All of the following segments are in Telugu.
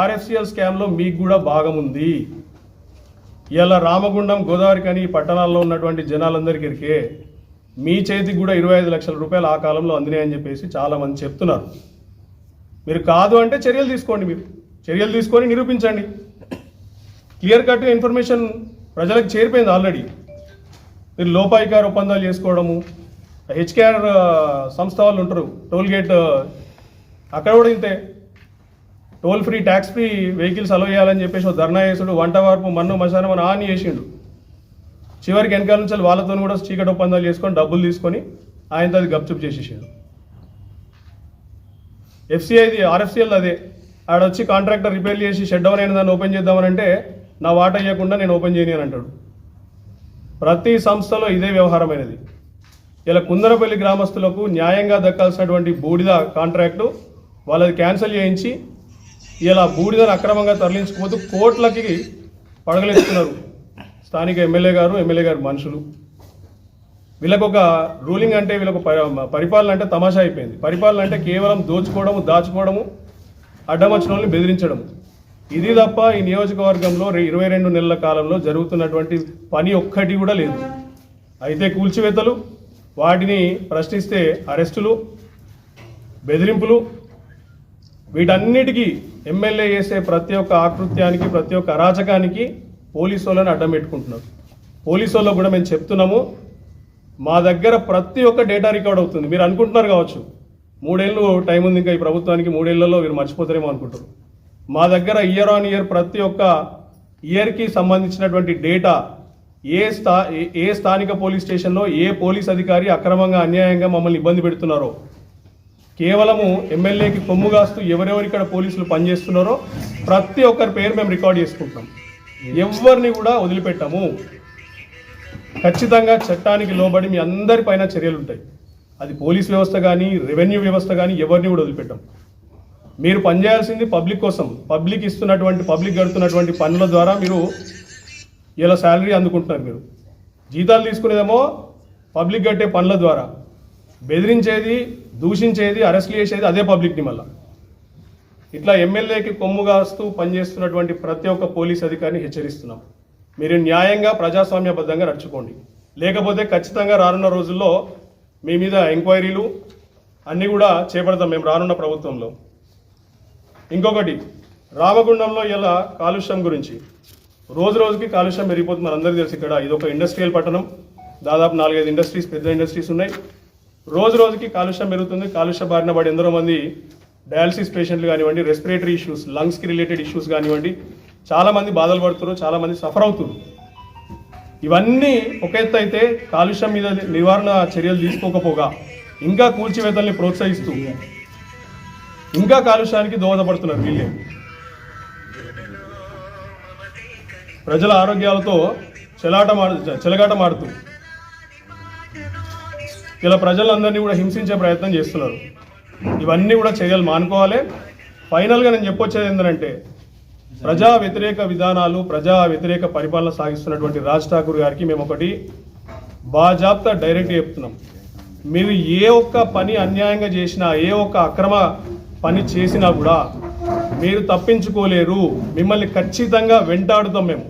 ఆర్ఎఫ్సిఎల్ స్కామ్లో మీకు కూడా భాగం ఉంది. ఇలా రామగుండం గోదావరి కానీ పట్టణాల్లో ఉన్నటువంటి జనాలందరికీ మీ చేతికి కూడా ఇరవై ఐదు లక్షల రూపాయలు ఆ కాలంలో అందినాయని చెప్పేసి చాలామంది చెప్తున్నారు. మీరు కాదు అంటే చర్యలు తీసుకోండి మీరు. చర్యలు తీసుకొని నిరూపించండి. క్లియర్ కట్ ఇన్ఫర్మేషన్ ప్రజలకు చేరిపోయింది ఆల్రెడీ. మీరు లోపాయికార ఒప్పందాలు చేసుకోవడము హెచ్కేఆర్ సంస్థ వాళ్ళు ఉంటారు టోల్గేట్ అక్కడ కూడా ఇంతే. Toll free tax free vehicles allow చేయాలని చెప్పేసి ఒక ధర్నా చేసుడు. వంట వార్పు మన్ను మశానం అని ఆన్ చేసిండు. చివరికి వెనకాల నుంచి వాళ్ళతో కూడా చీకటి ఒప్పందాలు చేసుకొని డబ్బులు తీసుకొని ఆయనతో అది గప్చుప్ చేసేసాడు. ఎఫ్సిఐది ఆర్ఎఫ్సిఎల్ అదే. ఆడొచ్చి కాంట్రాక్టర్ రిపేర్ చేసి షెడ్ డౌన్ అయిన దాన్ని ఓపెన్ చేద్దామని అంటే నా వాట ఇవ్వకుండా నేను ఓపెన్ చేయని అని అంటాడు. ప్రతి సంస్థలో ఇదే వ్యవహారమైనది. ఇలా కుందరపల్లి గ్రామస్తులకు న్యాయంగా దక్కాల్సినటువంటి బూడిద కాంట్రాక్టు వాళ్ళది క్యాన్సిల్ చేయించి ఇలా బూడిదను అక్రమంగా తరలించుకుపోతూ కోట్లకి పడగలేస్తున్నారు స్థానిక ఎమ్మెల్యే గారు ఎమ్మెల్యే గారు మనుషులు. వీళ్ళకు ఒక రూలింగ్ అంటే వీళ్ళకు ప- పరిపాలన అంటే తమాషా అయిపోయింది. పరిపాలన అంటే కేవలం దోచుకోవడము దాచుకోవడము అడ్డం వాళ్ళని బెదిరించడం ఇది తప్ప ఈ నియోజకవర్గంలో ఇరవై రెండు నెలల కాలంలో జరుగుతున్నటువంటి పని ఒక్కటి కూడా లేదు. అయితే కూల్చివేతలు వాటిని ప్రశ్నిస్తే అరెస్టులు బెదిరింపులు వీటన్నిటికీ ఎమ్మెల్యే చేసే ప్రతి ఒక్క ఆకృత్యానికి ప్రతి ఒక్క అరాచకానికి పోలీసు వాళ్ళని అడ్డం పెట్టుకుంటున్నారు. పోలీసు వాళ్ళకు కూడా మేము చెప్తున్నాము మా దగ్గర ప్రతి ఒక్క డేటా రికార్డ్ అవుతుంది. మీరు అనుకుంటున్నారు కావచ్చు మూడేళ్ళు టైం ఉంది ఇంకా ఈ ప్రభుత్వానికి మూడేళ్ళలో మీరు మర్చిపోతారేమో అనుకుంటారు మా దగ్గర ఇయర్ ఆన్ ఇయర్ ప్రతి ఒక్క ఇయర్కి సంబంధించినటువంటి డేటా ఏ స్థా ఏ- ఏ స్థానిక పోలీస్ స్టేషన్లో ఏ పోలీస్ అధికారి అక్రమంగా అన్యాయంగా మమ్మల్ని ఇబ్బంది పెడుతున్నారో కేవలము ఎమ్మెల్యేకి కొమ్ము కాస్తూ ఎవరెవరు ఇక్కడ పోలీసులు పనిచేస్తున్నారో ప్రతి ఒక్కరి పేరు మేము రికార్డ్ చేసుకుంటాం. ఎవరిని కూడా వదిలిపెట్టాము. ఖచ్చితంగా చట్టానికి లోబడి మీ అందరి పైన చర్యలు ఉంటాయి. అది పోలీస్ వ్యవస్థ కానీ రెవెన్యూ వ్యవస్థ కానీ ఎవరిని కూడా వదిలిపెట్టాం. మీరు పనిచేయాల్సింది పబ్లిక్ కోసం. పబ్లిక్ ఇస్తున్నటువంటి పబ్లిక్ గడుతున్నటువంటి పనుల ద్వారా మీరు ఇలా శాలరీ అందుకుంటున్నారు మీరు. జీతాలు తీసుకునేదేమో పబ్లిక్ కట్టే పనుల ద్వారా. బెదిరించేది దూషించేది అరెస్ట్ చేసేది అదే పబ్లిక్ని మళ్ళా. ఇట్లా ఎమ్మెల్యేకి కొమ్ము కాస్తూ పనిచేస్తున్నటువంటి ప్రతి ఒక్క పోలీస్ అధికారిని హెచ్చరిస్తున్నాం. మీరు న్యాయంగా ప్రజాస్వామ్యబద్ధంగా నడుచుకోండి. లేకపోతే ఖచ్చితంగా రానున్న రోజుల్లో మీ మీద ఎంక్వైరీలు అన్నీ కూడా చేపడతాం మేము రానున్న ప్రభుత్వంలో. ఇంకొకటి రామగుండంలో ఇలా కాలుష్యం గురించి. రోజు రోజుకి కాలుష్యం పెరిగిపోతుంది. మనందరికీ తెలుసు ఇక్కడ ఇది ఒక ఇండస్ట్రియల్ పట్టణం. దాదాపు నాలుగైదు ఇండస్ట్రీస్ పెద్ద ఇండస్ట్రీస్ ఉన్నాయి. రోజు రోజుకి కాలుష్యం పెరుగుతుంది కాలుష్య బారిన పడి ఎందరో మంది డయాలసిస్ పేషెంట్లు కానివ్వండి రెస్పిరేటరీ ఇష్యూస్ లంగ్స్కి రిలేటెడ్ ఇష్యూస్ కానివ్వండి చాలామంది బాధలు పడుతున్నారు చాలామంది సఫర్ అవుతున్నారు. ఇవన్నీ ఒక ఎత్తు అయితే కాలుష్యం మీద నివారణ చర్యలు తీసుకోకపోగా ఇంకా కూల్చివేతల్ని ప్రోత్సహిస్తూ ఇంకా కాలుష్యానికి దోహదపడుతున్నారు వీళ్ళే. ప్రజల ఆరోగ్యాలతో చెలాట మాడు చెలగాట మాడుతూ ఇలా ప్రజలందరినీ కూడా హింసించే ప్రయత్నం చేస్తున్నారు. ఇవన్నీ కూడా చర్యలు మానుకోవాలి. ఫైనల్గా నేను చెప్పొచ్చేది ఏంటంటే ప్రజా వ్యతిరేక విధానాలు ప్రజా వ్యతిరేక పరిపాలన సాగిస్తున్నటువంటి రాజ్ ఠాకూర్ గారికి మేము ఒకటి బాజాబ్తా డైరెక్ట్ చెప్తున్నాం. మీరు ఏ ఒక్క పని అన్యాయంగా చేసినా ఏ ఒక్క అక్రమ పని చేసినా కూడా మీరు తప్పించుకోలేరు. మిమ్మల్ని ఖచ్చితంగా వెంటాడుతాం మేము.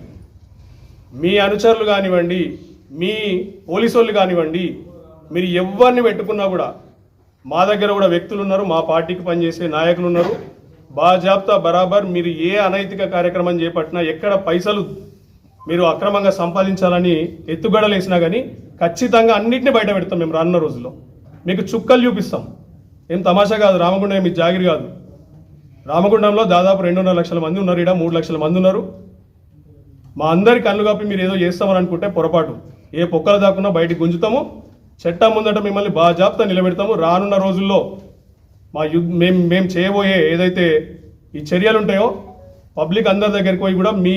మీ అనుచరులు కానివ్వండి మీ పోలీసు వాళ్ళు కానివ్వండి మీరు ఎవరిని పెట్టుకున్నా కూడా మా దగ్గర కూడా వ్యక్తులు ఉన్నారు మా పార్టీకి పనిచేసే నాయకులు ఉన్నారు. బాజాబ్తా బరాబర్ మీరు ఏ అనైతిక కార్యక్రమం చేపట్టినా ఎక్కడ పైసలు మీరు అక్రమంగా సంపాదించాలని ఎత్తుగడలు వేసినా కానీ ఖచ్చితంగా అన్నింటినీ బయట పెడతాం మేము రానున్న రోజుల్లో. మీకు చుక్కలు చూపిస్తాం. ఏం తమాషా కాదు రామగుండం మీ జాగిరి కాదు. రామగుండంలో దాదాపు రెండున్నర లక్షల మంది ఉన్నారు ఇక్కడ మూడు లక్షల మంది ఉన్నారు. మా అందరి కళ్ళు కప్పి మీరు ఏదో చేస్తామని అనుకుంటే పొరపాటు. ఏ పొక్కలు దాకున్నా బయటికి గుంజుతాము. చట్టం ముందట మిమ్మల్ని బాజాబ్తా నిలబెడతాము. రానున్న రోజుల్లో మా యు మేము మేము చేయబోయే ఏదైతే ఈ చర్యలు ఉంటాయో పబ్లిక్ అందరి దగ్గరికి పోయి కూడా మీ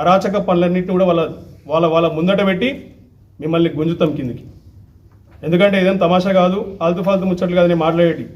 అరాచక పనులన్నింటినీ కూడా వాళ్ళ వాళ్ళ వాళ్ళ ముందట పెట్టి మిమ్మల్ని గుంజుతాం కిందికి. ఎందుకంటే ఇదేం తమాషా కాదు. ఆల్తు ఫాల్తు ముచ్చట్లు కాదు నేను మాట్లాడేటి.